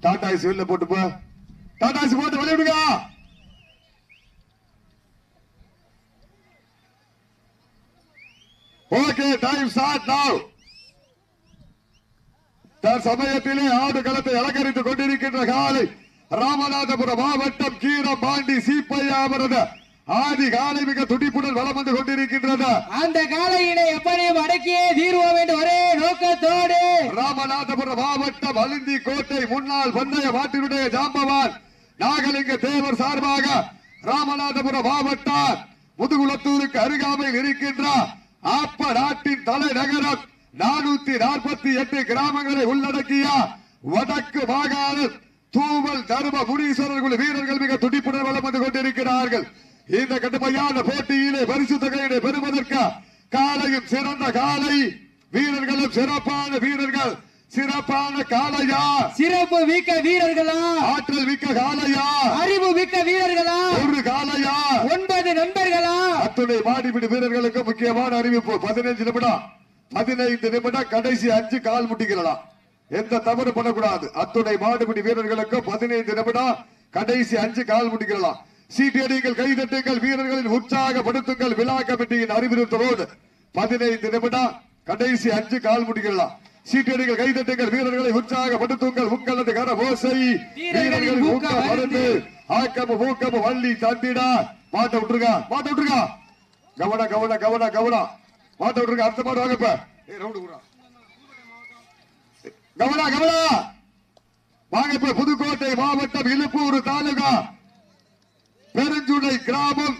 Tata ice வெளில போட்டு போ. டாடா ஐஸ் போட்டு விளையாடுங்க. ஓகே டைம் ஸ்டார்ட் நவ் தற்சமயத்திலே ஆடு களத்தை அலங்கரித்துக் கொண்டிருக்கின்ற காலை ராமநாதபுரம் மாவட்டம் கீரபாண்டி சீப்பையா அவரது ஆதி காலை மிக துடிப்புடன் வளம் வந்து கொண்டிருக்கின்றது. அந்த காலையினை எப்படியும் அடக்கியே தீர்வோம் ராமநாதபுரம் மாவட்டம் அலிந்தி கோட்டை முன்னாள் பந்தய மாட்டினுடைய ஜாம்பவான் நாகலிங்க தேவர் சார்பாக ராமநாதபுரம் மாவட்டம் முதுகுளத்தூருக்கு அருகாமையில் இருக்கின்ற ஆப்ப நாட்டின் தலைநகரம் நானூத்தி நாற்பத்தி எட்டு கிராமங்களை உள்ளடக்கிய வடக்கு மாகாண தூவல் தர்ம முனீஸ்வரர் குழு வீரர்கள் மிக துடிப்புடன் வளம் வந்து கொண்டிருக்கிறார்கள். இந்த கடுமையான போட்டியிலே பரிசு தொகையினை பெறுவதற்கு காலையும் சிறந்த காலை வீரர்களும் சிறப்பான வீரர்கள் சிறப்பான காளையா? சிறப்பு மிக்க வீரர்களா? ஆற்றல் மிக்க காளையா? அறிவு மிக்க வீரர்களா? ஒரு காளையா? ஒன்பது நண்பர்களா? அத்துணை மாடிபிடி வீரர்களுக்கு முக்கியமான அறிவிப்பு. பதினைஞ்சு நிமிடம் பதினைந்து நிமிடம் கடைசி அஞ்சு கால் முட்டிக்கலாம் எந்த தவறு பண்ணக்கூடாது. அத்துணை மாடுபிடி வீரர்களுக்கு பதினைந்து நிமிடம் கடைசி அஞ்சு கால் முட்டிக்கலாம் சீட்டியடிகள் கைதட்டுங்கள் வீரர்களின் உற்சாகப்படுத்துங்கள் விழா கமிட்டியின் அறிவுறுத்தலோடு பதினைந்து நிமிடம் கடைசி அஞ்சு கால் முட்டிக்கலாம் சீட்டியடிகள் கைதட்டுங்கள் வீரர்களை உற்சாகப்படுத்துங்கள் உங்களது கர ஓசை. வீரர்களின் ஊக்க மருந்து ஆக்கம ஊக்கம வள்ளி தந்திடா. மாட்ட விட்டுருங்க மாட்ட விட்டுருங்க. கவனம் கவனம் கவனம் கவனம் மாட்ட விட்டுருங்க அடுத்த மாடு விடுறா. கவனம் கவனம் வாங்க இப்ப புதுக்கோட்டை மாவட்டம் இழுப்பூர் தாலுகா. பெருஞ்சுடை கிராமம்.